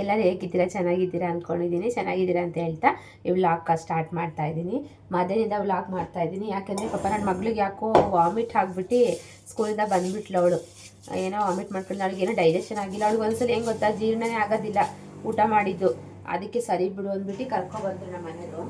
ಎಲ್ಲರೂ ಹೇಗಿದ್ದೀರಾ ಚೆನ್ನಾಗಿದ್ದೀರಾ ಅಂದ್ಕೊಂಡಿದ್ದೀನಿ, ಚೆನ್ನಾಗಿದ್ದೀರಾ ಅಂತ ಹೇಳ್ತಾ ಈ ವ್ಲಾಗ್ ಸ್ಟಾರ್ಟ್ ಮಾಡ್ತಾ ಇದ್ದೀನಿ. ಮಧ್ಯಾಹ್ನದಿಂದ ವ್ಲಾಗ್ ಮಾಡ್ತಾ ಇದ್ದೀನಿ. ಯಾಕೆಂದರೆ ಪಾಪ ನನ್ನ ಮಗಳಿಗೆ ಯಾಕೋ ವಾಮಿಟ್ ಆಗಿಬಿಟ್ಟು ಸ್ಕೂಲಿಂದ ಬಂದುಬಿಟ್ಲು ಅವಳು. ಏನೋ ವಾಮಿಟ್ ಮಾಡ್ಕೊಂಡು ಅವಳಿಗೆ ಏನೋ ಡೈಜೆಷನ್ ಆಗಿಲ್ಲ. ಅವಳಿಗೆ ಒಂದ್ಸಲ ಹೆಂಗೆ ಗೊತ್ತಾ? ಜೀರ್ಣನೇ ಆಗೋದಿಲ್ಲ. ಊಟ ಮಾಡಿದ್ದು. ಅದಕ್ಕೆ ಸರಿ ಬಿಡು ಅಂದ್ಬಿಟ್ಟು ಕರ್ಕೊಬಂದ್ರು ನಮ್ಮ ಮನೆಯವರು.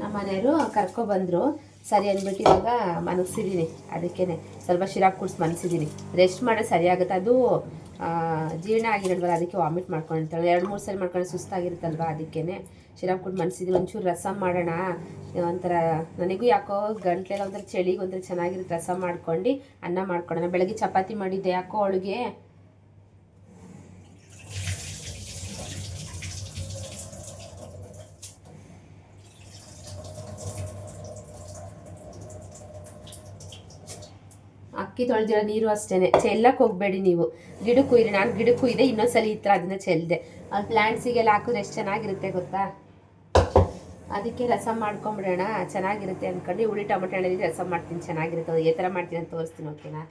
ನಮ್ಮ ಮನೆಯವರು ಕರ್ಕೊಬಂದರು. ಸರಿ ಅಂದ್ಬಿಟ್ಟು ಇವಾಗ ಮನಗಿಸಿದ್ದೀನಿ ಅದಕ್ಕೇ ಸ್ವಲ್ಪ ಶಿರಾಕ್ ಕುಡಿಸಿ ಮನಗಿಸಿದ್ದೀನಿ ರೆಸ್ಟ್ ಮಾಡೋದು ಸರಿಯಾಗುತ್ತೆ. ಅದು ಜೀರ್ಣ ಆಗಿರಲ್ವಲ್ಲ ಅದಕ್ಕೆ ವಾಮಿಟ್ ಮಾಡ್ಕೊಂಡಿರ್ತಾಳೆ. ಎರಡು, ಮೂರು ಸರಿ ಮಾಡ್ಕೊಂಡು ಸುಸ್ತಾಗಿರುತ್ತಲ್ವ? ಅದಕ್ಕೇ ಶಿರಾಕ್ ಕುಡ್ ಮನಸ್ಸಿದ್ದೀನಿ ಒಂಚೂರು ರಸಂ ಮಾಡೋಣ. ಒಂಥರ ನನಗೂ ಯಾಕೋ ಗಂಟ್ಲೆಲ್ಲ ಒಂಥರ ಚಳಿಗೆ ಒಂಥರ ಚೆನ್ನಾಗಿರುತ್ತೆ. ರಸ ಮಾಡ್ಕೊಂಡು ಅನ್ನ ಮಾಡ್ಕೊಳ್ಳೋಣ ಬೆಳಗ್ಗೆ ಚಪಾತಿ ಮಾಡಿದ್ದೆ ಯಾಕೋ ಅವಳಿಗೆ. ಅಕ್ಕಿ ತೊಳೆದಿರೋ ನೀರು ಅಷ್ಟೇ ಚೆಲ್ಲಕ್ಕೆ ಹೋಗಬೇಡಿ ನೀವು. ಗಿಡಕ್ಕೂ ಇರಿ, ನಾನು ಗಿಡಕ್ಕೂ ಇದೆ, ಇನ್ನೊಂದ್ಸಲ ಈ ಥರ ಅದನ್ನ ಚೆಲ್ಲಿದೆ ಅಲ್ಲಿ ಪ್ಲ್ಯಾಂಟ್ಸಿಗೆಲ್ಲ ಹಾಕಿದ್ರೆ ಎಷ್ಟು ಚೆನ್ನಾಗಿರುತ್ತೆ ಗೊತ್ತಾ? ಅದಕ್ಕೆ ರಸ ಮಾಡ್ಕೊಂಬಿಡೋಣ, ಚೆನ್ನಾಗಿರುತ್ತೆ ಅಂದ್ಕೊಂಡು ಹುಳಿ ಟೊಮೆಟೊ ಹಣ್ಣಲ್ಲಿ ರಸ ಮಾಡ್ತೀನಿ, ಚೆನ್ನಾಗಿರುತ್ತೆ. ಅದು ಯಾವ ಥರ ಮಾಡ್ತೀನಿ ಅಂತ ತೋರಿಸ್ತೀನಿ, ಓಕೆನಾ?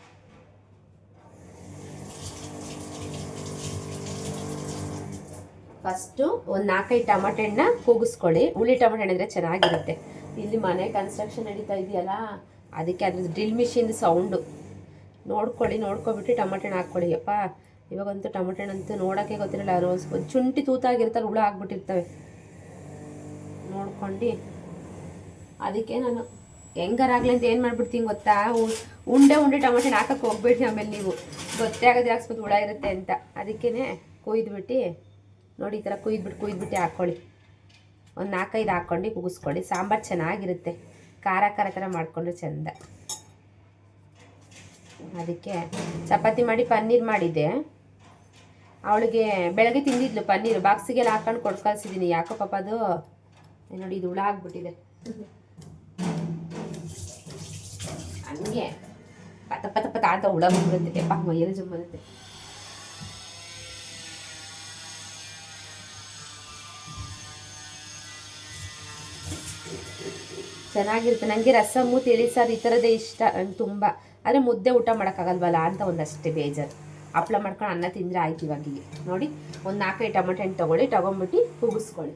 ಫಸ್ಟು ಒಂದು ನಾಲ್ಕೈದು ಟೊಮೆಟೊ ಹಣ್ಣ ಕೂಗಿಸ್ಕೊಳ್ಳಿ. ಹುಳಿ ಟೊಮೆಟೊ ಹಣ್ಣಿದ್ರೆ ಚೆನ್ನಾಗಿರುತ್ತೆ. ಇಲ್ಲಿ ಮನೆ ಕನ್ಸ್ಟ್ರಕ್ಷನ್ ನಡೀತಾ ಇದೆಯಲ್ಲ, ಅದಕ್ಕೆ ಅದ್ರ ಡ್ರಿಲ್ ಮಿಷಿನ್ ಸೌಂಡು ನೋಡ್ಕೊಳ್ಳಿ, ನೋಡ್ಕೊಬಿಟ್ಟು ಟೊಮೆಟೊ ಹಣ್ಣು ಹಾಕ್ಕೊಳ್ಳಿ. ಅಪ್ಪ ಇವಾಗಂತೂ ಟೊಮೆಟೊ ಹಣ್ಣು ಅಂತೂ ನೋಡೋಕ್ಕೆ ಗೊತ್ತಿರಲ್ಲ. ರೋಸ್ ಒಂದು ಶುಂಠಿ ತೂತಾಗಿರ್ತಾರೆ ಹುಳ ಆಗ್ಬಿಟ್ಟಿರ್ತವೆ. ನೋಡ್ಕೊಂಡು. ಅದಕ್ಕೆ ನಾನು ಹೆಂಗಾರಾಗಲಿ ಅಂತ ಏನು ಮಾಡ್ಬಿಡ್ತೀನಿ ಗೊತ್ತಾ? ಉಂಡೆ ಉಂಡೆ ಟೊಮೆಟೊ ಹಣ್ಣು ಹಾಕಕ್ಕೆ ಹೋಗ್ಬೇಡಿ ಆಮೇಲೆ ನೀವು. ಗೊತ್ತೇ ಆಗೋದು ಹಾಕ್ಸ್ಬೋದು ಹುಳ ಇರುತ್ತೆ ಅಂತ. ಅದಕ್ಕೇ ಕುಯ್ದುಬಿಟ್ಟು, ನೋಡಿ ಈ ಥರ ಕುಯ್ದುಬಿಟ್ಟು ಕುಯ್ದುಬಿಟ್ಟು ಹಾಕ್ಕೊಳ್ಳಿ. ಒಂದು ನಾಲ್ಕೈದು ಹಾಕ್ಕೊಂಡು ಕುಗಿಸ್ಕೊಳ್ಳಿ. ಸಾಂಬಾರು ಚೆನ್ನಾಗಿರುತ್ತೆ. ಖಾರ ಖಾರ ಥರ ಮಾಡಿಕೊಂಡ್ರೆ ಚೆಂದ. ಅದಕ್ಕೆ ಚಪಾತಿ ಮಾಡಿ ಪನ್ನೀರ್ ಮಾಡಿದ್ದೆ. ಅವಳಿಗೆ ಬೆಳಗ್ಗೆ ತಿಂದಿದ್ಲು ಪನ್ನೀರ್, ಬಾಕ್ಸಿಗೆಲ್ಲ ಹಾಕೊಂಡು ಕೊಟ್ಟು ಕಳ್ಸಿದ್ದೀನಿ ಯಾಕೋ ಪಾಪ ಅದು ನೋಡಿ ಇದು ಹುಳ ಆಗ್ಬಿಟ್ಟಿದೆ. ಹಂಗೆ ಪತ ಪತ ಪತ ಅಂತ ಹುಳ ಬಂದ್ಬಿಡುತ್ತೆ. ಪಾಪ ಮೈಯಲ್ಲಿ ಜಮ್ ಬರುತ್ತೆ? ಚೆನ್ನಾಗಿರುತ್ತೆ. ನನಗೆ ರಸಮ್ಮು ತಿಳಿಸಾರು ಈ ಥರದ್ದೇ ಇಷ್ಟ. ನಂಗೆ ತುಂಬ. ಆದರೆ ಮುದ್ದೆ ಊಟ ಮಾಡೋಕ್ಕಾಗಲ್ವಲ್ಲ ಅಂತ ಒಂದಷ್ಟೇ ಬೇಜಾರು. ಹಪ್ಳ ಮಾಡ್ಕೊಂಡು ಅನ್ನ ತಿಂದರೆ ಆಯ್ತು ಇವಾಗಿಗೆ. ನೋಡಿ, ಒಂದು ನಾಲ್ಕೈದು ಟೊಮೆಟೊ ಹಣ್ಣು ತೊಗೊಳ್ಳಿ, ತೊಗೊಂಬಿಟ್ಟು ಕೂಗಿಸ್ಕೊಳ್ಳಿ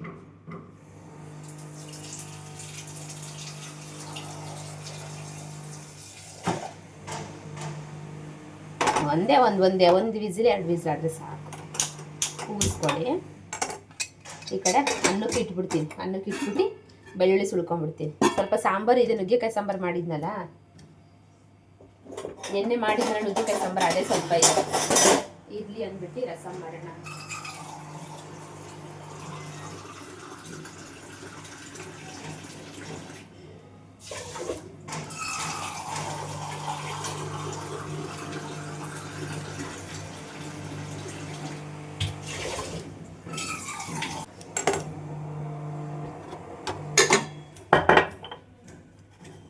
ಒಂದೇ ಒಂದು ಒಂದೇ ಒಂದು ವಿಸಿಲ್, ಎರಡು ವಿಸಿಲ್ ಆದರೆ ಸಾಕು. ಕೂಗಿಸ್ಕೊಳ್ಳಿ ಈ ಕಡೆ ಅನ್ನಕ್ಕೆ ಇಟ್ಬಿಡ್ತೀನಿ. ಅನ್ನಕ್ಕೆ ಇಟ್ಬಿಟ್ಟು ಬೆಳ್ಳುಳ್ಳಿ ಸುಳ್ಕೊಂಬಿಡ್ತೀನಿ ಸ್ವಲ್ಪ ಸಾಂಬಾರು, ಇದೆ ನುಗ್ಗೆಕಾಯಿ ಸಾಂಬಾರು ಮಾಡಿದ್ನಲ್ಲ ಎಣ್ಣೆ ಮಾಡಿದ್ನಲ್ಲ ನುಗ್ಗೆಕಾಯಿ ಸಾಂಬಾರು ಅದೇ ಸ್ವಲ್ಪ ಇದೆ. ಇಡ್ಲಿ ಅಂದ್ಬಿಟ್ಟು ರಸಂ ಮಾಡೋಣ.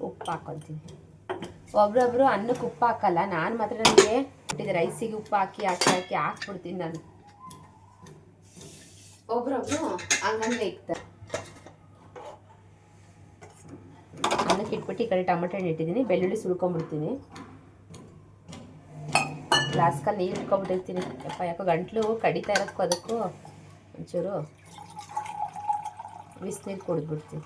ಉಪ್ಪು ಹಾಕೊತೀನಿ. ಒಬ್ರೊಬ್ರು ಅನ್ನಕ್ಕೆ ಉಪ್ಪು ಹಾಕಲ್ಲ. ನಾನು ಮಾತ್ರ ನನಗೆ ಬಿಟ್ಟಿದ್ದೆ ರೈಸಿಗೆ ಉಪ್ಪು ಹಾಕಿ ಹಾಕಿ ಹಾಕಿ ಹಾಕ್ಬಿಡ್ತೀನಿ ನಾನು. ಒಬ್ರೊಬ್ರು ಹಂಗಂಗೆ ಇಕ್ತಾರೆ. ಅನ್ನಕ್ಕೆ ಇಟ್ಬಿಟ್ಟು ಈ ಕಡೆ ಟೊಮೆಟೊ ಹಣ್ಣು ಇಟ್ಟಿದ್ದೀನಿ. ಬೆಳ್ಳುಳ್ಳಿ ಸುಳ್ಕೊಂಬಿಡ್ತೀನಿ ಗ್ಲಾಸ್ಕಲ್ಲಿ ನೀರು ಇಟ್ಕೊಂಬಿಟ್ಟಿರ್ತೀನಿ. ಯಪ್ಪ, ಯಾಕೋ ಗಂಟ್ಲು ಕಡಿತಾ ಇರೋದಕ್ಕೂ ಅದಕ್ಕೂ ಒಂಚೂರು ಬಿಸಿನೀರು ಕುಡಿದ್ಬಿಡ್ತೀನಿ.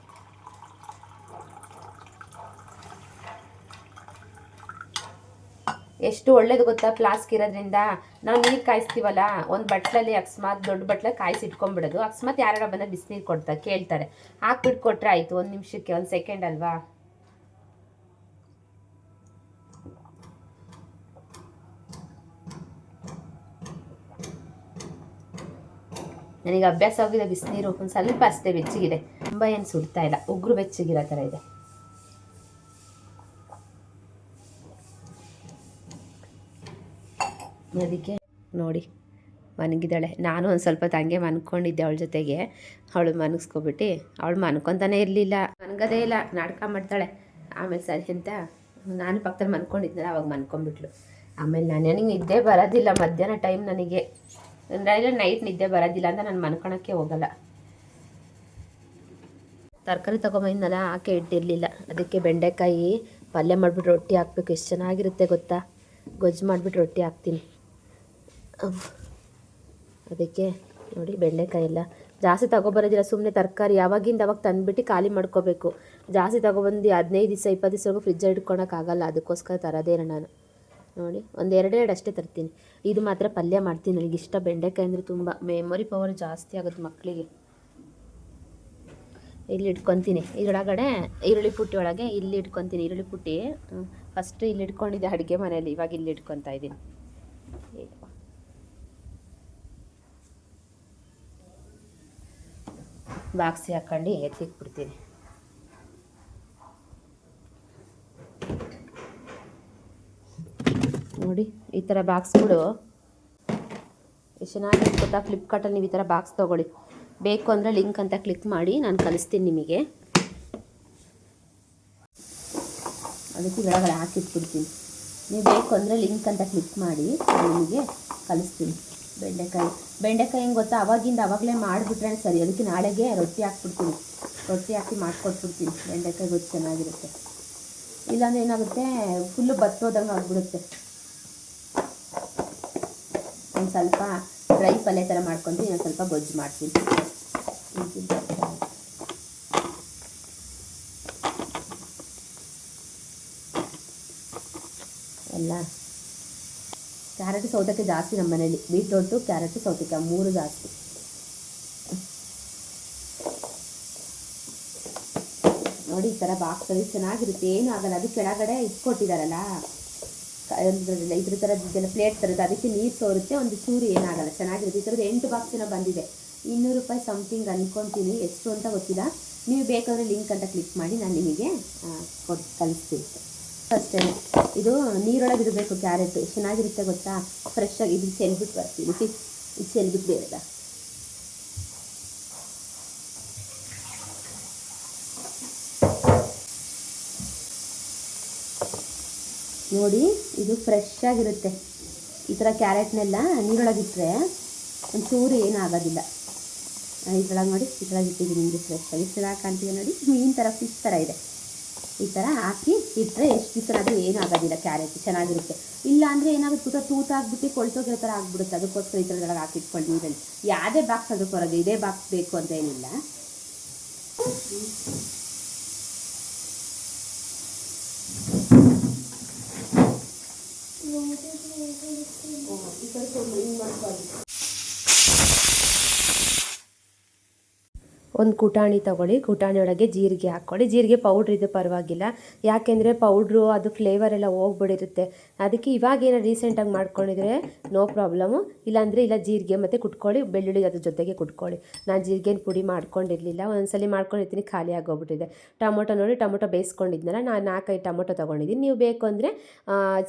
ಎಷ್ಟು ಒಳ್ಳೇದು ಗೊತ್ತಾ ಫ್ಲಾಸ್ಕ್ ಇರೋದ್ರಿಂದ? ನಾವು ನೀರು ಕಾಯಿಸ್ತೀವಲ್ಲ, ಒಂದು ಬಟ್ಲಲ್ಲಿ ಅಕಸ್ಮಾತ್ ದೊಡ್ಡ ಬಟ್ಲ ಕಾಯಿಸಿ ಇಟ್ಕೊಂಡ್ಬಿಡೋದು. ಅಕಸ್ಮಾತ್ ಯಾರ ಬಂದ ಬಿಸಿನೀರು ಕೊಡ್ತಾ ಕೇಳ್ತಾರೆ. ಹಾಕ್ಬಿಟ್ಟು ಕೊಟ್ಟರೆ ಆಯಿತು, ಒಂದು ನಿಮಿಷಕ್ಕೆ, ಒಂದು ಸೆಕೆಂಡ್ ಅಲ್ವಾ? ನನಗೆ ಅಭ್ಯಾಸ ಆಗಿದೆ, ಬಿಸಿನೀರು. ಒಂದು ಸ್ವಲ್ಪ ಅಷ್ಟೇ ಬೆಚ್ಚಗಿದೆ. ತುಂಬ ಏನು ಸುಡ್ತಾ ಇಲ್ಲ, ಉಗ್ರು ಬೆಚ್ಚಗಿರೋ ಥರ ಇದೆ. ಅದಕ್ಕೆ ನೋಡಿ ಮನಗಿದ್ದಾಳೆ. ನಾನು ಒಂದು ಸ್ವಲ್ಪ ತಂಗೆ ಮನ್ಕೊಂಡಿದ್ದೆ ಅವಳ ಜೊತೆಗೆ. ಅವಳು ಮನಗಿಸ್ಕೊಬಿಟ್ಟು ಅವಳು ಮನ್ಕೊತಾನೆ ಇರಲಿಲ್ಲ. ಮನ್ಗದೇ ಇಲ್ಲ, ನಾಟಕ ಮಾಡ್ತಾಳೆ. ಆಮೇಲೆ ಸರಿ ಅಂತ ನಾನು ಪಕ್ಕದಲ್ಲಿ ಮನ್ಕೊಂಡಿದ್ದೆ ಅವಾಗ ಮನ್ಕೊಂಬಿಟ್ಲು ಆಮೇಲೆ ನಾನು ನನಗೆ ನಿದ್ದೆ ಬರೋದಿಲ್ಲ, ಮಧ್ಯಾಹ್ನ ಟೈಮ್ ನನಗೆ. ಅಂದರೆ ನೈಟ್ ನಿದ್ದೆ ಬರೋದಿಲ್ಲ ಅಂತ ನಾನು ಮನ್ಕೊಳಕ್ಕೆ ಹೋಗಲ್ಲ. ತರಕಾರಿ ತೊಗೊಂಬಂದಲ್ಲ ಹಾಕಿ ಇಟ್ಟಿರಲಿಲ್ಲ. ಅದಕ್ಕೆ ಬೆಂಡೆಕಾಯಿ ಪಲ್ಯ ಮಾಡಿಬಿಟ್ಟು ರೊಟ್ಟಿ ಹಾಕ್ಬೇಕು. ಎಷ್ಟು ಚೆನ್ನಾಗಿರುತ್ತೆ ಗೊತ್ತಾ? ಗೊಜ್ಜು ಮಾಡಿಬಿಟ್ಟು ರೊಟ್ಟಿ ಹಾಕ್ತೀನಿ. ಅದಕ್ಕೆ ನೋಡಿ ಬೆಂಡೆಕಾಯಿ ಎಲ್ಲ. ಜಾಸ್ತಿ ತಗೊಬರೋದಿಲ್ಲ ಸುಮ್ಮನೆ ತರಕಾರಿ ಯಾವಾಗಿಂದ ಅವಾಗ ತಂದುಬಿಟ್ಟು ಖಾಲಿ ಮಾಡ್ಕೋಬೇಕು. ಜಾಸ್ತಿ ತಗೊಬಂದು ಹದಿನೈದು ದಿವಸ, ಇಪ್ಪತ್ತು ದಿವಸವರೆಗೂ ಫ್ರಿಜ್ಜ ಇಟ್ಕೊಳಕ್ಕಾಗಲ್ಲ ಅದಕ್ಕೋಸ್ಕರ ತರೋದೇ ನಾನು. ನೋಡಿ, ಒಂದು ಎರಡೆರಡು ಅಷ್ಟೇ ತರ್ತೀನಿ. ಇದು ಮಾತ್ರ ಪಲ್ಯ ಮಾಡ್ತೀನಿ, ನನಗೆ ಇಷ್ಟ. ಬೆಂಡೆಕಾಯಿ ಅಂದರೆ ತುಂಬ ಮೆಮೊರಿ ಪವರ್ ಜಾಸ್ತಿ ಆಗುತ್ತೆ ಮಕ್ಕಳಿಗೆ ಇಲ್ಲಿ ಇಟ್ಕೊತೀನಿ. ಇದರೊಳಗಡೆ ಈರುಳ್ಳಿ ಪುಟ್ಟಿ ಒಳಗೆ ಇಲ್ಲಿ ಇಟ್ಕೊತೀನಿ. ಈರುಳ್ಳಿ ಪುಟ್ಟಿ ಫಸ್ಟ್ ಇಲ್ಲಿ ಇಟ್ಕೊಂಡಿದ್ದೆ ಅಡುಗೆ ಮನೆಯಲ್ಲಿ, ಇವಾಗ ಇಲ್ಲಿ ಇಟ್ಕೊತಾ ಇದ್ದೀನಿ. ಬಾಕ್ಸಿ ಹಾಕೊಂಡು ಎತ್ತಿಕ್ಬಿಡ್ತೀನಿ ನೋಡಿ, ಈ ಥರ ಬಾಕ್ಸ್ಗಳು ಎಷ್ಟು ಚೆನ್ನಾಗಿ ಗೊತ್ತಾ? ಫ್ಲಿಪ್ಕಾರ್ಟಲ್ಲಿ ನೀವು ಈ ಥರ ಬಾಕ್ಸ್ ತೊಗೊಳ್ಳಿ. ಬೇಕು ಅಂದರೆ ಲಿಂಕ್ ಅಂತ ಕ್ಲಿಕ್ ಮಾಡಿ, ನಾನು ಕಲಿಸ್ತೀನಿ ನಿಮಗೆ. ಅದಕ್ಕೆ ಒಳಗಡೆ ಹಾಕಿಟ್ಬಿಡ್ತೀನಿ. ನೀವು ಬೇಕು ಅಂದರೆ ಲಿಂಕ್ ಅಂತ ಕ್ಲಿಕ್ ಮಾಡಿ ನಿಮಗೆ ಕಲಿಸ್ತೀನಿ ಬೆಂಡೆಕಾಯಿ. ಬೆಂಡೆಕಾಯಿ ಹೆಂಗೆ ಗೊತ್ತಾ? ಅವಾಗಿಂದ ಅವಾಗಲೇ ಮಾಡಿಬಿಟ್ರೆ ಸರಿ. ಅದಕ್ಕೆ ನಾಳೆಗೆ ರೊಟ್ಟಿ ಹಾಕ್ಬಿಡ್ತೀನಿ. ರೊಟ್ಟಿ ಹಾಕಿ ಮಾಡಿಕೊಟ್ಬಿಡ್ತೀನಿ. ಬೆಂಡೆಕಾಯಿ ಗೊತ್ತು ಚೆನ್ನಾಗಿರುತ್ತೆ. ಇಲ್ಲಾಂದ್ರೆ ಏನಾಗುತ್ತೆ? ಫುಲ್ಲು ಬತ್ತೋದಂಗೆ ಆಗ್ಬಿಡುತ್ತೆ. ಒಂದು ಸ್ವಲ್ಪ ಡ್ರೈ ಪಲ್ಯ ಥರ ಮಾಡ್ಕೊಂಡು ಇನ್ನೊಂದು ಸ್ವಲ್ಪ ಗೊಜ್ಜು ಮಾಡ್ತೀನಿ. ಎಲ್ಲ ಕ್ಯಾರೆಟ್ ಸೌತೆಕಾಯಿ ಜಾಸ್ತಿ ನಮ್ಮ ಮನೇಲಿ ಬೀಟ್ರೋಟು ಕ್ಯಾರೆಟ್ ಸೌತೆಕಾಯಿ ಮೂರು ಜಾಸ್ತಿ. ನೋಡಿ, ಈ ಥರ ಬಾಕ್ಸಲ್ಲಿ ಚೆನ್ನಾಗಿರುತ್ತೆ. ಏನೂ ಆಗಲ್ಲ. ಅದು ಕೆಳಗಡೆ ಇಟ್ಕೊಟ್ಟಿದ್ದಾರಲ್ಲ ಇದ್ರ ಥರದ್ದೆಲ್ಲ ಪ್ಲೇಟ್ ಥರದ್ದು ಅದಕ್ಕೆ ನೀರು ಸೋರುತ್ತೆ. ಒಂದು ಚೂರು ಏನಾಗಲ್ಲ ಚೆನ್ನಾಗಿರುತ್ತೆ. ಈ ಥರದ್ದು ಎಂಟು ಬಾಕ್ಸಿನ ಬಂದಿದೆ. ಇನ್ನೂರು ರೂಪಾಯಿ ಸಮಥಿಂಗ್ ಅಂದ್ಕೊತೀನಿ ಎಷ್ಟು ಅಂತ ಗೊತ್ತಿಲ್ಲ. ನೀವು ಬೇಕಾದರೆ ಲಿಂಕ್ ಅಂತ ಕ್ಲಿಕ್ ಮಾಡಿ, ನಾನು ನಿಮಗೆ ಕೊಟ್ಟು ಕಳಿಸ್ತೀನಿ. ಅಷ್ಟೇ. ಇದು ನೀರೊಳಗೆ ಇರಬೇಕು ಕ್ಯಾರೆಟ್. ಚೆನ್ನಾಗಿರುತ್ತೆ ಗೊತ್ತಾ? ಫ್ರೆಶ್ ಆಗಿ ಇದು ಚೆಲ್ಬಿಟ್ಟು ಬರ್ತೀನಿ. ಸಿ ಇದು ಚೆಲ್ಬಿಟ್ಟು ಬೇರೆದ ನೋಡಿ, ಇದು ಫ್ರೆಶ್ ಆಗಿರುತ್ತೆ. ಈ ಥರ ಕ್ಯಾರೆಟ್ನೆಲ್ಲ ನೀರೊಳಗಿಟ್ರೆ ಒಂಚೂರು ಏನೂ ಆಗೋದಿಲ್ಲ ಇದ್ರೊಳಗೆ ನೋಡಿ, ಇದ್ರೊಳಗೆ ಇಟ್ಟಿದ್ದೀನಿ ನಿಮಗೆ ಫ್ರೆಶ್ ಆಗಿ. ಚೆನ್ನಾಗಿ ಕಾಣ್ತೀವಿ ನೋಡಿ. ಮೀನು ಥರ ಫಿಶ್ ಥರ ಇದೆ. ಈ ಥರ ಹಾಕಿ ಇಟ್ಟರೆ ಎಷ್ಟು ದಿವಸ ಆದರೂ ಏನೂ ಆಗೋದಿಲ್ಲ ಕ್ಯಾರೆಟ್, ಚೆನ್ನಾಗಿರುತ್ತೆ. ಇಲ್ಲ ಅಂದರೆ ಏನಾಗುತ್ತೆ ಗೊತ್ತಾ ತೂತ ಆಗ್ಬಿಟ್ಟು ಕೊಳ್ತೋಗಿರೋ ಥರ ಆಗ್ಬಿಡುತ್ತೆ. ಅದಕ್ಕೋಸ್ಕರ ಈ ಥರದೊಳಗೆ ಹಾಕಿ ಇಟ್ಕೊಂಡು ನೀರಲ್ಲಿ. ಯಾವುದೇ ಬಾಕ್ಸ್ ಅದಕ್ಕೆ ಬರೋದು ಇದೇ ಬಾಕ್ಸ್ ಬೇಕು ಅಂತ ಏನಿಲ್ಲ. ಈ ಸ್ವಲ್ಪ ಹಿಂಗೆ ಮಾಡ್ಕೊಳ್ಳಿ ಒಂದು ಕುಟಾಣಿ ತಗೊಳ್ಳಿ, ಕುಟಾಣಿ ಒಳಗೆ ಜೀರಿಗೆ ಹಾಕ್ಕೊಳ್ಳಿ. ಜೀರಿಗೆ ಪೌಡ್ರ್ ಇದು ಪರವಾಗಿಲ್ಲ. ಯಾಕೆಂದರೆ ಪೌಡ್ರು ಅದು ಫ್ಲೇವರ್ ಎಲ್ಲ ಹೋಗ್ಬಿಡಿರುತ್ತೆ. ಅದಕ್ಕೆ ಇವಾಗ ಏನೋ ರೀಸೆಂಟಾಗಿ ಮಾಡ್ಕೊಂಡಿದ್ರೆ ನೋ ಪ್ರಾಬ್ಲಮ್ಮು ಇಲ್ಲಾಂದರೆ ಇಲ್ಲ ಜೀರಿಗೆ ಮತ್ತು ಕುಟ್ಕೊಳ್ಳಿ, ಬೆಳ್ಳುಳ್ಳಿ ಅದ್ರ ಜೊತೆಗೆ ಕುಟ್ಕೊಳ್ಳಿ. ನಾನು ಜೀರಿಗೆನ ಪುಡಿ ಮಾಡ್ಕೊಂಡಿರಲಿಲ್ಲ. ಒಂದ್ಸಲಿ ಮಾಡ್ಕೊಂಡಿರ್ತೀನಿ, ಖಾಲಿ ಆಗೋಗ್ಬಿಟ್ಟಿದೆ. ಟೊಮೊಟೊ ನೋಡಿ, ಟೊಮೊಟೊ ಬೇಯಿಸ್ಕೊಂಡಿದ್ನಲ್ಲ, ನಾನು ನಾಲ್ಕೈದು ಟೊಮೊಟೊ ತೊಗೊಂಡಿದ್ದೀನಿ. ನೀವು ಬೇಕು ಅಂದರೆ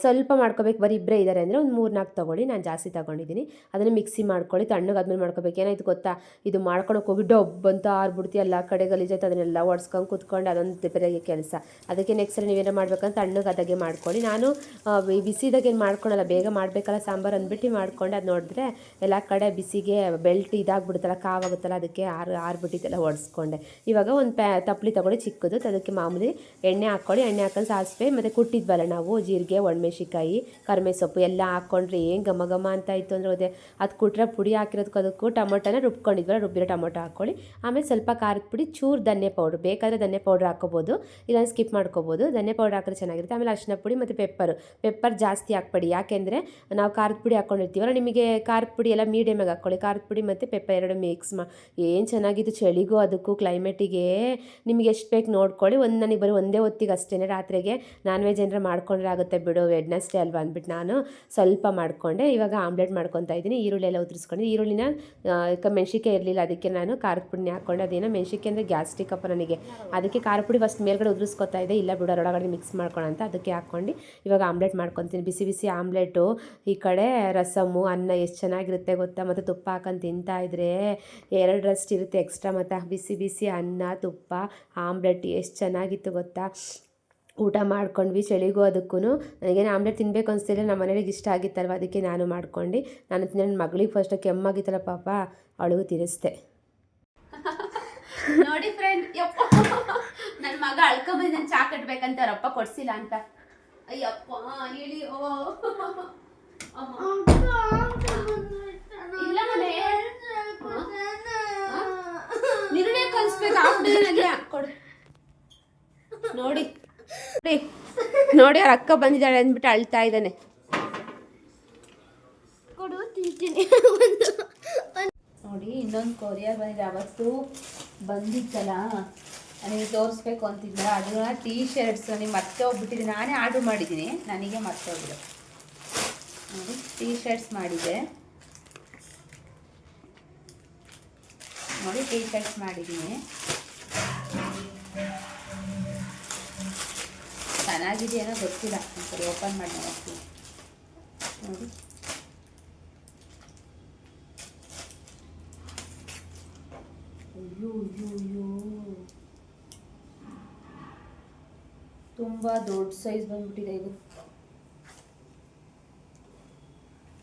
ಸ್ವಲ್ಪ ಮಾಡ್ಕೋಬೇಕು. ಬರೀ ಇಬ್ಬರೇ ಇದ್ದಾರೆ ಅಂದರೆ ಒಂದು ಮೂರು ನಾಲ್ಕು ತೊಗೊಳ್ಳಿ. ನಾನು ಜಾಸ್ತಿ ತೊಗೊಂಡಿದ್ದೀನಿ. ಅದನ್ನು ಮಿಕ್ಸಿ ಮಾಡ್ಕೊಳ್ಳಿ. ತಣ್ಣಗೆ ತಣ್ಣಗಾದ್ಮೇಲೆ ಮಾಡ್ಕೋಬೇಕು. ಏನಾಯ್ತು ಗೊತ್ತಾ? ಇದು ಮಾಡ್ಕೊಳಕ್ಕೆ ಹೋಗಿ ಡಬ್ಬಂತ ಆರ್ಬಿಡ್ತಿ ಎಲ್ಲ ಕಡೆ ಗಲೀಜಾಯ್ತು ಅದನ್ನೆಲ್ಲ ಒಡ್ಸ್ಕೊಂಡು ಕುತ್ಕೊಂಡು ಅದೊಂದು ಬೇರೆ ಕೆಲಸ. ಅದಕ್ಕೆ ನೆಕ್ಸ್ಟ್ ನೀವೇನೋ ಮಾಡ್ಬೇಕಂತ ತಣ್ಣಗಾದಾಗೆ ಮಾಡ್ಕೊಳ್ಳಿ. ನಾನು ಬಿಸಿದಾಗ ಏನು ಮಾಡ್ಕೊಳಲ್ಲ, ಬೇಗ ಮಾಡಬೇಕಲ್ಲ, ಸಾಂಬಾರು ಅಂದ್ಬಿಟ್ಟು ಮಾಡ್ಕೊಂಡು. ಅದು ನೋಡಿದ್ರೆ ಎಲ್ಲ ಕಡೆ ಬಿಸಿಗೆ ಬೆಲ್ಟ್ ಇದಾಗ್ಬಿಡುತ್ತಲ್ಲ ಕಾವಾಗುತ್ತಲ್ಲ ಅದಕ್ಕೆ ಆರು, ಆರ್ಬಿಟ್ಟಿದ್ದೆಲ್ಲ ಒಡಿಸ್ಕೊಂಡೆ. ಇವಾಗ ಒಂದು ಪ್ಯಾ ತಪ್ಪಲಿ ತಗೊಳ್ಳಿ, ಚಿಕ್ಕದು, ಅದಕ್ಕೆ ಮಾಮೂಲಿ ಎಣ್ಣೆ ಹಾಕ್ಕೊಳ್ಳಿ. ಎಣ್ಣೆ ಹಾಕೊಂಡು ಸಾಸಿವೆ, ಮತ್ತು ಕುಟ್ಟಿದ್ವಲ್ಲ ನಾವು, ಜೀರಿಗೆ ಒಣಮೆಣಸಿಕಾಯಿ ಕರ್ಮೆ ಸೊಪ್ಪು ಎಲ್ಲ ಹಾಕ್ಕೊಂಡ್ರೆ ಏನು ಘಮ ಘಮ ಅಂತ ಇತ್ತು ಅಂದರೆ ಅದೇ ಅದು ಕುಟ್ರೆ ಪುಡಿ ಹಾಕಿರೋದಕ್ಕೂ ಅದಕ್ಕೂ ಟೊಮೊಟೊನ ರುಬ್ಕೊಂಡಿದ್ವಲ್ಲ, ರುಬ್ಬಿರೋ ಟೊಮೊಟೊ ಹಾಕ್ಕೊಳ್ಳಿ. ಆಮೇಲೆ ಸ್ವಲ್ಪ ಖಾರದ ಪುಡಿ, ಚೂರು ಧನ್ಯ ಪೌಡ್ರ್. ಬೇಕಾದರೆ ಧನ್ಯ ಪೌಡ್ರ್ ಹಾಕೋಬೋದು ಇಲ್ಲ ಸ್ಕಿಪ್ ಮಾಡ್ಕೋಬೋದು. ಧನ್ಯ ಪೌಡ್ರ್ ಹಾಕಿದ್ರೆ ಚೆನ್ನಾಗಿರುತ್ತೆ. ಆಮೇಲೆ ಅರಿಶಿನ ಪುಡಿ ಮತ್ತು ಪೆಪ್ಪರು. ಪೆಪ್ಪರ್ ಜಾಸ್ತಿ ಹಾಕ್ಬೇಡಿ. ಯಾಕೆಂದರೆ ನಾವು ಖಾರದ ಪುಡಿ ಹಾಕ್ಕೊಂಡಿರ್ತೀವಲ್ಲ ನಿಮಗೆ ಖಾರದ ಪುಡಿ ಎಲ್ಲ ಮೀಡಿಯಮಾಗಿ ಹಾಕ್ಕೊಳ್ಳಿ. ಖಾರದ ಪುಡಿ ಮತ್ತು ಪೆಪ್ಪರ್ ಎರಡು ಮಿಕ್ಸ್ ಮಾ. ಏನು ಚೆನ್ನಾಗಿತ್ತು ಚಳಿಗೂ ಅದಕ್ಕೂ ಕ್ಲೈಮೇಟಿಗೆ ನಿಮಗೆ ಎಷ್ಟು ಬೇಕು ನೋಡ್ಕೊಳ್ಳಿ. ಒಂದು ನನಗೆ ಬರೀ ಒಂದೇ ಹೊತ್ತಿಗೆ ಅಷ್ಟೇ ರಾತ್ರಿಗೆ ನಾನ್ ವೆಜ್ ಏನಾರ ಮಾಡ್ಕೊಂಡ್ರೆ ಆಗುತ್ತೆ ಬಿಡು. ವೆಡ್ನೆಸ್ಡೇ ಅಲ್ವಾ ಅಂದ್ಬಿಟ್ಟು ನಾನು ಸ್ವಲ್ಪ ಮಾಡಿಕೊಂಡೆ. ಇವಾಗ ಆಮ್ಲೆಟ್ ಮಾಡ್ಕೊತಾ ಇದ್ದೀನಿ. ಈರುಳ್ಳಿ ಎಲ್ಲ ಉದುರಿಸ್ಕೊಂಡು ಈರುಳ್ಳಿನ ಮೆಣಸಿಕೆ ಇರಲಿಲ್ಲ, ಅದಕ್ಕೆ ನಾನು ಖಾರದ ಪುಡಿನ ಹಾಕ್ಕೊಂಡೆ. ಅದೇನೋ ಮೆಣಸಿಕೆ ಅಂದರೆ ಗ್ಯಾಸ್ಟ್ರಿಕ್ ಅಪ್ಪ ನನಗೆ. ಅದಕ್ಕೆ ಖಾರ ಪುಡಿ ಫಸ್ಟ್ ಮೇಲ್ಗಡೆ ಉದುರಿಸ್ಕೊತಾ ಇದೆ. ಇಲ್ಲ ಬಿಡು, ಅದ್ರೊಳಗಡೆ ಮಿಕ್ಸ್ ಮಾಡ್ಕೊಳ ಅಂತ ಅದಕ್ಕೆ ಹಾಕ್ಕೊಂಡು ಇವಾಗ ಆಮ್ಲೆಟ್ ಮಾಡ್ಕೊತೀನಿ. ಬಿಸಿ ಬಿಸಿ ಆಮ್ಲೆಟು ಈ ಕಡೆ ರಸಮ್ಮು ಅನ್ನ ಎಷ್ಟು ಚೆನ್ನಾಗಿರುತ್ತೆ ಗೊತ್ತಾ? ಮತ್ತು ತುಪ್ಪ ಹಾಕೊಂಡು ತಿಂತಾ ಇದ್ರೆ ರಸ್ಟ್ ಇರುತ್ತೆ ಎಕ್ಸ್ಟ್ರಾ ಮತ್ತು. ಬಿಸಿ ಬಿಸಿ ಅನ್ನ, ತುಪ್ಪ ಆಮ್ಲೆಟ್ ಎಷ್ಟು ಚೆನ್ನಾಗಿತ್ತು ಗೊತ್ತಾ? ಊಟ ಮಾಡ್ಕೊಂಡ್ವಿ ಚಳಿಗೂ ಅದಕ್ಕೂ ನನಗೇನು ಆಮ್ಲೆಟ್ ತಿನ್ನಬೇಕು ಅನಿಸ್ತಿಲ್ಲ ನಮ್ಮ ಮನೆಯವ್ರಿಗೆ ಇಷ್ಟ ಆಗಿತ್ತಲ್ವ? ಅದಕ್ಕೆ ನಾನು ಮಾಡ್ಕೊಂಡು. ನಾನು ನನ್ನ ಮಗಳಿಗೆ ಫಸ್ಟ್ ಕೆಮ್ಮಾಗಿತ್ತಲ್ಲ ಪಾಪ ಅವಳಿಗೂ ತಿನ್ನಿಸ್ದೆ ನೋಡಿ ಫ್ರೆಂಡ್ ಯಪ್ಪ. ನನ್ನ ಮಗ ಅಳ್ಕೊಂಬಂದು ನಾನು ಚಾ ಕಟ್ಬೇಕಂತ ಅವ್ರಪ್ಪ ಕೊಡ್ಸಿಲ್ಲ ಅಂತ. ಅಯ್ಯಪ್ಪ ಹೇಳಿ. ಓ. ಇಲ್ಲ ಮನೆ. ಕಲಿಸ್ಬೇಕು ಆಗ್ಬಿಟ್ಟಿದೆ ಕೊಡು ನೋಡಿ. ನೋಡಿ. ಅವ್ರ ಅಕ್ಕ ಬಂದಿದ್ದಾಳೆ ಅಂದ್ಬಿಟ್ಟು ಅಳ್ತಾ ಇದ್ದಾನೆ. ಕೊಡು ತಿಂತೀನಿ. ಒಂದು ನೋಡಿ ಇನ್ನೊಂದು ಕೊರಿಯರ್ ಬಂದಿದೆ ಅವತ್ತು. ಬಂದಿತ್ತಲ್ಲ? ನನಗೆ ತೋರಿಸ್ಬೇಕು ಅಂತಿದ್ದ ಅದನ್ನ ಟೀ ಶರ್ಟ್ಸ್ ನೀವು ಮತ್ತೆ ಹೋಗ್ಬಿಟ್ಟಿದೆ. ನಾನೇ ಆರ್ಡ್ರ್ ಮಾಡಿದ್ದೀನಿ. ನನಗೆ ಮತ್ತೆ ಹೋಗಿದೆ. ನೋಡಿ ಟೀ ಶರ್ಟ್ಸ್ ಮಾಡಿದೆ. ನೋಡಿ ಟೀ ಶರ್ಟ್ಸ್ ಮಾಡಿದ್ದೀನಿ ಚೆನ್ನಾಗಿದೆಯೇನೋ ಗೊತ್ತಿಲ್ಲ. ಒಂದ್ಸರಿ ಓಪನ್ ಮಾಡಿ ನೋಡ್ತೀನಿ ನೋಡಿ. ಅಯ್ಯೋ ತುಂಬ ದೊಡ್ಡ ಸೈಜ್ ಬಂದ್ಬಿಟ್ಟಿದೆ ಇದು.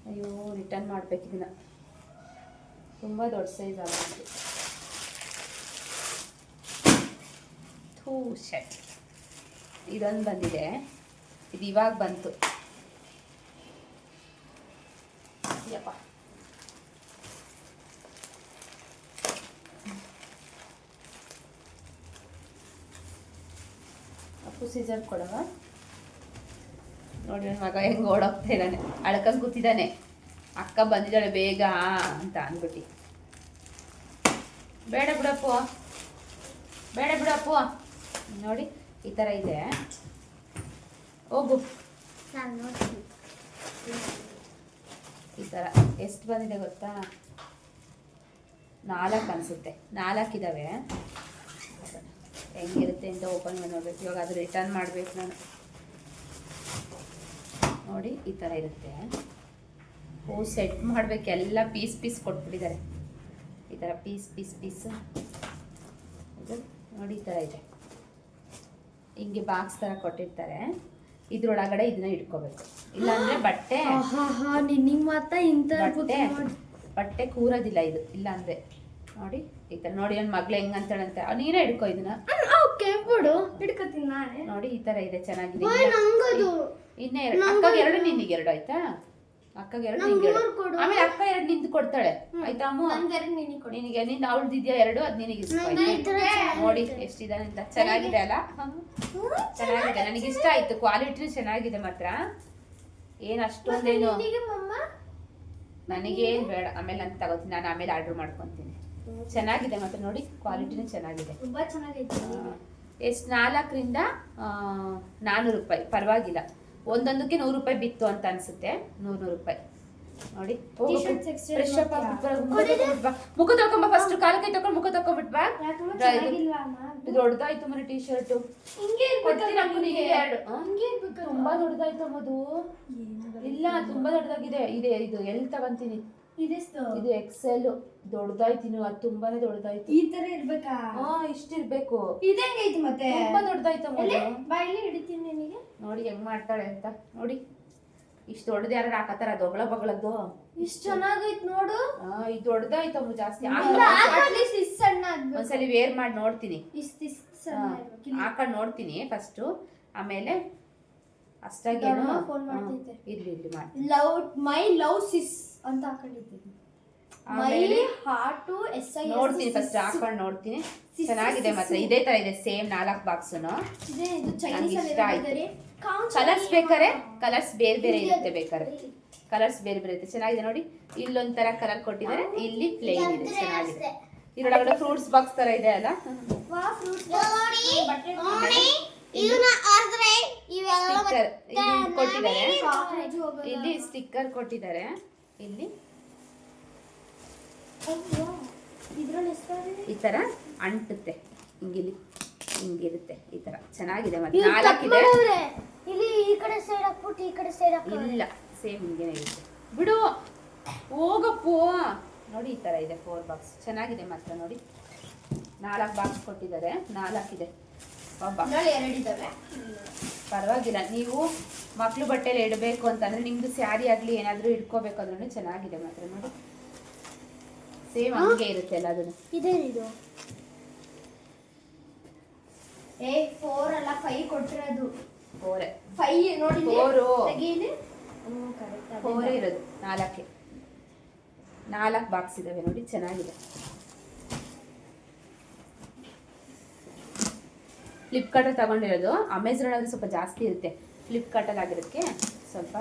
ಅಯ್ಯೋ ರಿಟರ್ನ್ ಮಾಡ್ಬೇಕು ಇದನ್ನ. ತುಂಬ ದೊಡ್ಡ ಸೈಜ್ ಆಗ್ಬಿಟ್ಟು ಥೂ ಶಟ್ ಇದೊಂದು ಬಂದಿದೆ. ಇದು ಇವಾಗ ಬಂತು. ಯಪ್ಪ ಅಪ್ಪು ಸೀಸರ್ ಕೊಡವ? ನೋಡಿ ನನ್ನ ಮಗ ಹೆಂಗೆ ಓಡೋಗ್ತಾ ಇದ್ದಾನೆ. ಅಳ್ಕಂಗೆ ಕೂತಿದ್ದಾನೆ. ಅಕ್ಕ ಬಂದಿದ್ದಾಳೆ ಬೇಗ ಅಂತ ಅಂದ್ಬಿಟ್ಟು. ಬೇಡ ಬಿಡಪ್ಪು. ಬೇಡ ಬಿಡಪ್ಪು. ನೋಡಿ ಈ ಥರ ಇದೆ. ಹೋಗು. ಈ ಥರ ಎಷ್ಟು ಬಂದಿದೆ ಗೊತ್ತಾ? ನಾಲ್ಕು ಅನಿಸುತ್ತೆ. ನಾಲ್ಕಿದ್ದಾವೆ ಹೆಂಗಿರುತ್ತೆ ಅಂತ ಓಪನ್ ಮಾಡಿ ನೋಡ್ಬೇಕು. ಇವಾಗ ಅದು ರಿಟರ್ನ್ ಮಾಡಬೇಕು ನಾನು. ನೋಡಿ ಈ ಥರ ಇರುತ್ತೆ. ಹೂ ಸೆಟ್ ಮಾಡಬೇಕು. ಎಲ್ಲ ಪೀಸ್ ಪೀಸ್ ಕೊಟ್ಬಿಟ್ಟಿದ್ದಾರೆ. ಈ ಥರ ಪೀಸ್ ಪೀಸ್ ಪೀಸ್ ಇದು ನೋಡಿ ಈ ಥರ ಇದೆ. ಹಿಂಗೆ ಬಾಕ್ಸ್ ಥರ ಕೊಟ್ಟಿರ್ತಾರೆ. ಇದ್ರೊಳಗಡೆ ಇದನ್ನ ಇಟ್ಕೋಬೇಕು. ಇಲ್ಲಾಂದ್ರೆ ಬಟ್ಟೆ ಬಟ್ಟೆ ಬಟ್ಟೆ ಕೂರೋದಿಲ್ಲ ಇದು. ಇಲ್ಲಾಂದ್ರೆ. ನೋಡಿ ಈ ಥರ ನೋಡಿ ನನ್ನ ಮಗ್ಳು ಹೆಂಗಂತಾಳಂತೆ. ನೀನೇ ಹಿಡ್ಕೊ ಇದನ್ನ. ಬಿಡು ಹಿಡ್ಕತೀನಿ ನಾಳೆ ನೋಡಿ ಈ ತರ ಇದೆ ಚೆನ್ನಾಗಿದೆ. ಇನ್ನೇ ಎರಡು ಅಕ್ಕಗೆ ಎರಡು ನಿನ್ಗೆ ಎರಡು ಆಯ್ತಾ? ಅಕ್ಕಗೆ ಎರಡು ನಿನ್ಗೆ ಎರಡು. ಕೊಡು. ಆಮೇಲೆ ಅಕ್ಕ ಎರಡು ನಿಂತು ಕೊಡ್ತಾಳೆ. ಆಯ್ತಾ ಅಮ್ಮ? ನನ್ಗೆ ನಿನಗೆ ಕೊಡಿ. ನಿನಗೆ ನಿಂದ ಅವಳ್ದಿದ್ಯಾ ಎರಡು ಅದು ನಿನಗೆ? ನೋಡಿ ಎಷ್ಟಿದೆ ಅಂತ. ಚೆನ್ನಾಗಿದೆ ಅಲ್ಲ? ಚೆನ್ನಾಗಿದೆ. ನನಗೆ ಇಷ್ಟ ಆಯ್ತು. ಕ್ವಾಲಿಟಿ ಚೆನ್ನಾಗಿದೆ ಮಾತ್ರ. ಏನ್ ಅಷ್ಟೊಂದೇನು ನನಗೆ ಏನ್ ನನಗೇನು ಬೇಡ. ಆಮೇಲೆ ನಾನು ತಗೋತೀನಿ. ನಾನು ಆಮೇಲೆ ಆರ್ಡರ್ ಮಾಡ್ಕೊತೀನಿ. ಚೆನ್ನಾಗಿದೆ ಮತ್ತೆ ನೋಡಿ ಕ್ವಾಲಿಟಿನೂ ಚೆನ್ನಾಗಿದೆ. ತುಂಬಾ ಚೆನ್ನಾಗೈತೆ ಎಷ್ಟು ನಾಲ್ಕರಿಂದ ನಾನ್ನೂರು ರೂಪಾಯಿ. ಪರವಾಗಿಲ್ಲ. ಒಂದೊಂದಕ್ಕೆ ನೂರು ರೂಪಾಯಿ ಬಿತ್ತು ಅಂತ ಅನ್ಸುತ್ತೆ. ನೂರು ನೂರು ರೂಪಾಯಿ. ನೋಡಿ. ಫ್ರೆಶ್ ಅಪ್ ನೋಡ್ತೀಯಾ? ಮುಖ ತಕೊಂಬ ಫಸ್ಟ್ ಕಾಲ ಕೈ ತಕೊಂಡ್ ಮುಖ ರಾ- ಇದು- ದೊಡ್ಡದಾಯ್ತು ಮನೆ ಟೀ ಶರ್ಟ್ ತುಂಬಾ ದೊಡ್ಡದಾಯ್ತು ಅಮ್ಮದು. ಇಲ್ಲ ತುಂಬಾ ದೊಡ್ಡದಾಗಿದೆ ಇದೆ ಇದು ಎಲ್ಲಿ ತಗೊಂತೀನಿ? ಇದು ಎಕ್ಸೆಲ್ ದೊಡ್ಡದಾಯ್ತು ಅದು ತುಂಬಾನೇ ದೊಡ್ಡದಾಯ್ತು. ಈ ತರ ಇರ್ಬೇಕಾ? ಹಾ ಇಷ್ಟಿರ್ಬೇಕು. ಇದಂಗೈತಿ ಮತ್ತೆ? ತುಂಬಾ ದೊಡ್ಡದಾಯ್ತು ಬಾಯಲ್ಲಿ ಹಿಡಿತೀನಿ ನಿನಗೆ. ನೋಡಿ ಹೆಂಗ್ ಮಾಡ್ತಾಳೆ ಅಂತ. ನೋಡಿ ಇಷ್ಟು ದೊಡ್ಡದು ಯಾರು ಹಾಕತ್ತಾರ ದೊಗಳ ಬಗಳದ್ದು ಇಷ್ಟು ಚೆನ್ನಾಗೈತ್ ನೋಡು. ಆ, ಇದು ದೊಡ್ಡದಾಯ್ತಮ್ಮ ಜಾಸ್ತಿ. ಸಣ್ಣ ಒಂದ್ಸಲಿ ವೇರ್ ಮಾಡಿ ನೋಡ್ತೀನಿ. ಹಾಕೊಂಡು ನೋಡ್ತೀನಿ ಫಸ್ಟ್ ಆಮೇಲೆ ಅಷ್ಟಾಗಿ ಫೋನ್ ಮಾಡ್ತೀನಿ ಇರ್ಲಿ ಇರ್ಲಿ ಮಾಡಿ ಲವ್ ಮೈ ಲವ್ ಸಿಸ್ ಅಂತ ಹಾಕೊಂಡಿದ್ದೀನಿ. ಮೈ ಆಮೇಲೆ ಹಾರ್ಟು ಎಸ್ ಐ ನೋಡ್ತೀನಿ ಫಸ್ಟ್ ಹಾಕೊಂಡು ನೋಡ್ತೀನಿ. ಚೆನ್ನಾಗಿದೆ ಮಾತ್ರ ಇದೇ ತರ ಇದೆ ಸೇಮ್ ನಾಲ್ಕು ಬಾಕ್ಸುನು ಇದೆ ಇದು ಚೈನೀಸ್ ಇಷ್ಟ ಆಯ್ತು. ಅಲ್ಲಿ ಕಲರ್ಸ್ ಬೇಕಾರೆ ಕಲರ್ಸ್ ಬೇರೆ ಬೇರೆ ಇರುತ್ತೆ ಬೇಕಾರೆ ಕಲರ್ಸ್ ಬೇರೆ ಬೇರೆ ಇರುತ್ತೆ. ಚೆನ್ನಾಗಿದೆ ನೋಡಿ. ಇಲ್ಲೊಂಥರ ಕಲರ್ ಕೊಟ್ಟಿದ್ದಾರೆ. ಇಲ್ಲಿ ಪ್ಲೇನ್ ಇದೆ. ಚೆನ್ನಾಗಿದೆ. ಇದ್ರೊಳಗಡೆ ಫ್ರೂಟ್ಸ್ ಬಾಕ್ಸ್ ತರ ಇದೆ ಅಲ್ಲ? ಕೊಟ್ಟಿದ್ದಾರೆ. ಇಲ್ಲಿ ಸ್ಟಿಕ್ಕರ್ ಕೊಟ್ಟಿದ್ದಾರೆ. ಇಲ್ಲಿ. ಈ ತರ ಅಂಟುತ್ತೆ. ಹಿಂಗಿಲ್ಲಿ ಹಿಂಗಿರುತ್ತೆ ಈ ತರ. ಚೆನ್ನಾಗಿದೆ ಮತ್ತೆ. ನಾಲ್ಕಿದೆ. ಇಲ್ಲಿ ಈ ಕಡೆ ಸೈಡ್ ಹಾಕ್ಬಿಟ್ಟು ಈ ಕಡೆ ಸೈಡ್ ಇಲ್ಲ ಸೇಮ್ ಹಿಂಗೇನೆ ಇರುತ್ತೆ. ಬಿಡು ಹೋಗಪ್ಪು. ನೋಡಿ ಈ ತರ ಇದೆ ಫೋರ್ ಬಾಕ್ಸ್ ಚೆನ್ನಾಗಿದೆ ಮಾತ್ರ ನೋಡಿ. ನಾಲ್ಕು ಬಾಕ್ಸ್ ಕೊಟ್ಟಿದ್ದಾರೆ. ನಾಲ್ಕಿದೆ. ಪರವಾಗಿಲ್ಲ ನೀವು ಮಕ್ಳು ಬಟ್ಟೆಲಿ ಇಡಬೇಕು ಅಂತಂದ್ರೆ ನಿಮ್ದು ಸ್ಯಾರಿ ಆಗಲಿ ಏನಾದರೂ ಇಟ್ಕೋಬೇಕು ಅಂದ್ರೂ ಚೆನ್ನಾಗಿದೆ ಮಾತ್ರ ನೋಡಿ. ಸೇಮ್ ಹಂಗೆ ಇರುತ್ತೆ ಅಲ್ಲ ಅದನ್ನು. ಇದೇನಿದು? ಏ ಫೋರ್ ಅಲ್ಲ ಕೊಟ್ಟಿರೋದು. ಫೋರೆ ಫೈ ನೋಡಿ ಫೋರೇ ಇರೋದು ನಾಲ್ಕೆ. ನಾಲ್ಕು ಬಾಕ್ಸ್ ಇದಾವೆ ನೋಡಿ ಚೆನ್ನಾಗಿದೆ. ಫ್ಲಿಪ್ಕಾರ್ಟಲ್ಲಿ ತಗೊಂಡಿರೋದು. ಅಮೆಝಾನಲ್ಲಿ ಸ್ವಲ್ಪ ಜಾಸ್ತಿ ಇರುತ್ತೆ. ಫ್ಲಿಪ್ಕಾರ್ಟಲ್ಲಿ ಆಗಿರೋದಕ್ಕೆ ಸ್ವಲ್ಪ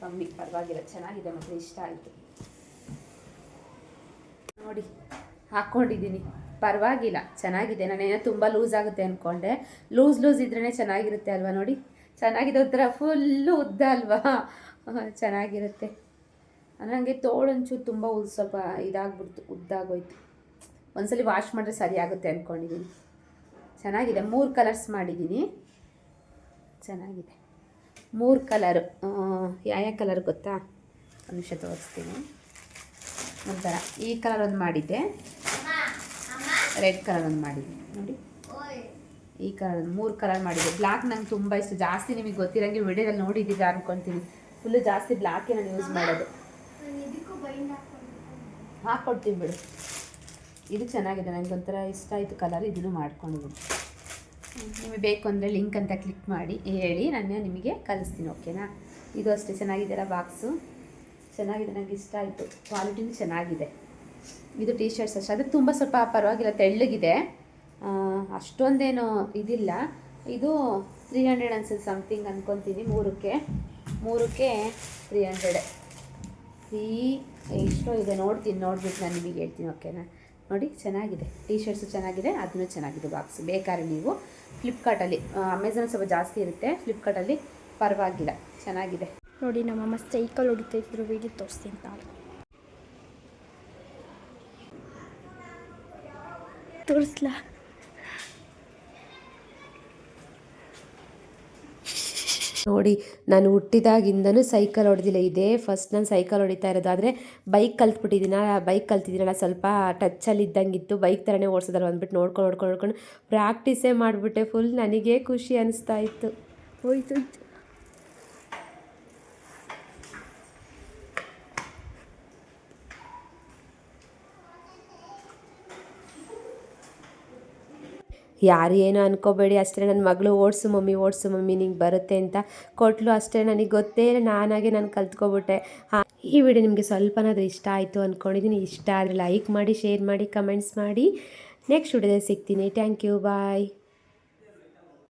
ಕಮ್ಮಿ. ಪರವಾಗಿಲ್ಲ. ಚೆನ್ನಾಗಿದೆ ಮಾತ್ರ ಇಷ್ಟ ಆಯಿತು. ನೋಡಿ ಹಾಕ್ಕೊಂಡಿದ್ದೀನಿ ಪರವಾಗಿಲ್ಲ. ಚೆನ್ನಾಗಿದೆ. ನಾನೇನೋ ತುಂಬ ಲೂಸ್ ಆಗುತ್ತೆ ಅಂದ್ಕೊಂಡೆ ಲೂಸ್ ಲೂಸ್ ಇದ್ರೇ ಚೆನ್ನಾಗಿರುತ್ತೆ ಅಲ್ವಾ ನೋಡಿ? ಚೆನ್ನಾಗಿದೆ ಒಂಥರ ಫುಲ್ಲು ಉದ್ದ ಅಲ್ವಾ? ಚೆನ್ನಾಗಿರುತ್ತೆ. ನನಗೆ ತೋಳಂಚು ತುಂಬ ಸ್ವಲ್ಪ ಇದಾಗ್ಬಿಡ್ತು. ಉದ್ದಾಗೋಯ್ತು. ಒಂದ್ಸಲಿ ವಾಶ್ ಮಾಡಿದ್ರೆ ಸರಿ ಆಗುತ್ತೆ ಅಂದ್ಕೊಂಡಿದ್ದೀನಿ ಚೆನ್ನಾಗಿದೆ. ಮೂರು ಕಲರ್ಸ್ ಮಾಡಿದ್ದೀನಿ ಚೆನ್ನಾಗಿದೆ. ಮೂರು ಕಲರು ಯಾವ ಕಲರ್ ಗೊತ್ತಾ? ಅನುಷ ತೋರಿಸ್ತೀನಿ. ಒಂಥರ ಈ ಕಲರ್ ಒಂದು ಮಾಡಿದ್ದೆ. ರೆಡ್ ಕಲರ್ ಒಂದು ಮಾಡಿದ್ದೆ. ನೋಡಿ. ಈ ಕಲರ್ ಮೂರು ಕಲರ್ ಮಾಡಿದ್ದೆ. ಬ್ಲ್ಯಾಕ್ ನಂಗೆ ತುಂಬ ಇಷ್ಟ. ಜಾಸ್ತಿ ನಿಮಗೆ ಗೊತ್ತಿರಂಗೆ ವಿಡಿಯೋದಲ್ಲಿ ನೋಡಿದ್ದೀರಾ ಅನ್ಕೊತೀನಿ. ಫುಲ್ಲು ಜಾಸ್ತಿ ಬ್ಲ್ಯಾಕೇ ನಾನು ಯೂಸ್ ಮಾಡೋದು. ಹಾಕ್ಕೊಡ್ತೀನಿ ಬಿಡು. ಇದು ಚೆನ್ನಾಗಿದೆ ನನಗೆ ಒಂಥರ ಇಷ್ಟ ಆಯಿತು ಕಲರ್ ಇದನ್ನು ಮಾಡ್ಕೊಂಡಿದ್ದೀನಿ ನಿಮಗೆ ಬೇಕು ಅಂದರೆ ಲಿಂಕ್ ಅಂತ ಕ್ಲಿಕ್ ಮಾಡಿ ಹೇಳಿ ನಾನು ನಿಮಗೆ ಕಲಿಸ್ತೀನಿ ಓಕೆನಾ ಇದು ಅಷ್ಟೇ ಚೆನ್ನಾಗಿದೆಯಲ್ಲ ಬಾಕ್ಸು ಚೆನ್ನಾಗಿದೆ ನನಗೆ ಇಷ್ಟ ಆಯಿತು. ಕ್ವಾಲಿಟಿನೂ ಚೆನ್ನಾಗಿದೆ. ಇದು ಟೀ ಶರ್ಟ್ಸ್ ಅಷ್ಟೇ. ಅದು ತುಂಬ ಸ್ವಲ್ಪ ಪರವಾಗಿಲ್ಲ ತೆಳ್ಳಗಿದೆ. ಅಷ್ಟೊಂದೇನು ಇದಿಲ್ಲ. ಇದು ತ್ರೀ ಹಂಡ್ರೆಡ್ ಅನ್ಸುತ್ತೆ ಸಮಥಿಂಗ್ ಅಂದ್ಕೊತೀನಿ ಮೂರಕ್ಕೆ. ಮೂರಕ್ಕೆ ತ್ರೀ ಹಂಡ್ರೆಡೆ ಈ ಎಷ್ಟೋ ಇದೆ ನೋಡ್ತೀನಿ ನೋಡ್ಬಿಟ್ಟು ನಾನು ನಿಮಗೆ ಹೇಳ್ತೀನಿ ಓಕೆನಾ ನೋಡಿ, ಚೆನ್ನಾಗಿದೆ. ಟೀ ಶರ್ಟ್ಸು ಚೆನ್ನಾಗಿದೆ ಅದನ್ನು ಚೆನ್ನಾಗಿದೆ ಬಾಕ್ಸ್ ಬೇಕಾದ್ರೆ ನೀವು ಫ್ಲಿಪ್ಕಾರ್ಟಲ್ಲಿ ಅಮೆಝಾನ್ ಸ್ವಲ್ಪ ಜಾಸ್ತಿ ಇರುತ್ತೆ. ಫ್ಲಿಪ್ಕಾರ್ಟಲ್ಲಿ ಪರವಾಗಿಲ್ಲ. ಚೆನ್ನಾಗಿದೆ. ನೋಡಿ ನಮ್ಮಮ್ಮ ಸೈಕಲ್ ಹೊಡಿತಾ ಇದ್ರು ವಿಡಿಯೋ ತೋರಿಸ್ತೀನಿ ತಾವು. ತೋರಿಸ್ಲಾ? ನೋಡಿ, ನಾನು ಹುಟ್ಟಿದಾಗಿಂದನೂ ಸೈಕಲ್ ಹೊಡೆದಿಲ್ಲ. ಇದೇ ಫಸ್ಟ್ ನಾನು ಸೈಕಲ್ ಹೊಡಿತಾ ಇರೋದು ಆದರೆ ಬೈಕ್ ಕಲ್ತ್ಬಿಟ್ಟಿದ್ದೀನ ಬೈಕ್ ಕಲ್ತಿದ್ದೀನಲ್ಲ ಸ್ವಲ್ಪ ಟಚ್ಚಲ್ಲಿ ಇದ್ದಂಗಿತ್ತು. ಬೈಕ್ ಥರನೇ ಓಡಿಸೋದಲ್ಲ ಅಂದ್ಬಿಟ್ಟು ನೋಡ್ಕೊಂಡು ನೋಡ್ಕೊಂಡು ನೋಡ್ಕೊಂಡು ಪ್ರಾಕ್ಟೀಸೇ ಮಾಡಿಬಿಟ್ಟೆ. ಫುಲ್ ನನಗೇ ಖುಷಿ ಅನಿಸ್ತಾ ಇತ್ತು. ಹೋಯ್ತು. ಯಾರು ಏನು ಅನ್ಕೋಬೇಡಿ, ಅಷ್ಟೇ ನನ್ನ ಮಗಳು ಓಡಿಸು ಮಮ್ಮಿ ಓಡಿಸು ಮಮ್ಮಿ, ನಿಂಗೆ ಬರುತ್ತೆ ಅಂತ ಕೊಟ್ಲು. ಅಷ್ಟೇ ನನಗೆ ಗೊತ್ತೇ ಇಲ್ಲ, ನಾನಾಗೆ ನಾನು ಕಲ್ತ್ಕೊಬಿಟ್ಟೆ. ಈ ವಿಡಿಯೋ ನಿಮಗೆ ಸ್ವಲ್ಪನಾದರೂ ಇಷ್ಟ ಆಯಿತು ಅಂದ್ಕೊಂಡಿದ್ದೀನಿ ಇಷ್ಟ ಆದರೆ ಲೈಕ್ ಮಾಡಿ ಶೇರ್ ಮಾಡಿ ಕಮೆಂಟ್ಸ್ ಮಾಡಿ. ನೆಕ್ಸ್ಟ್ ವಿಡಿಯೋದಲ್ಲಿ ಸಿಗ್ತೀನಿ. Thank you bye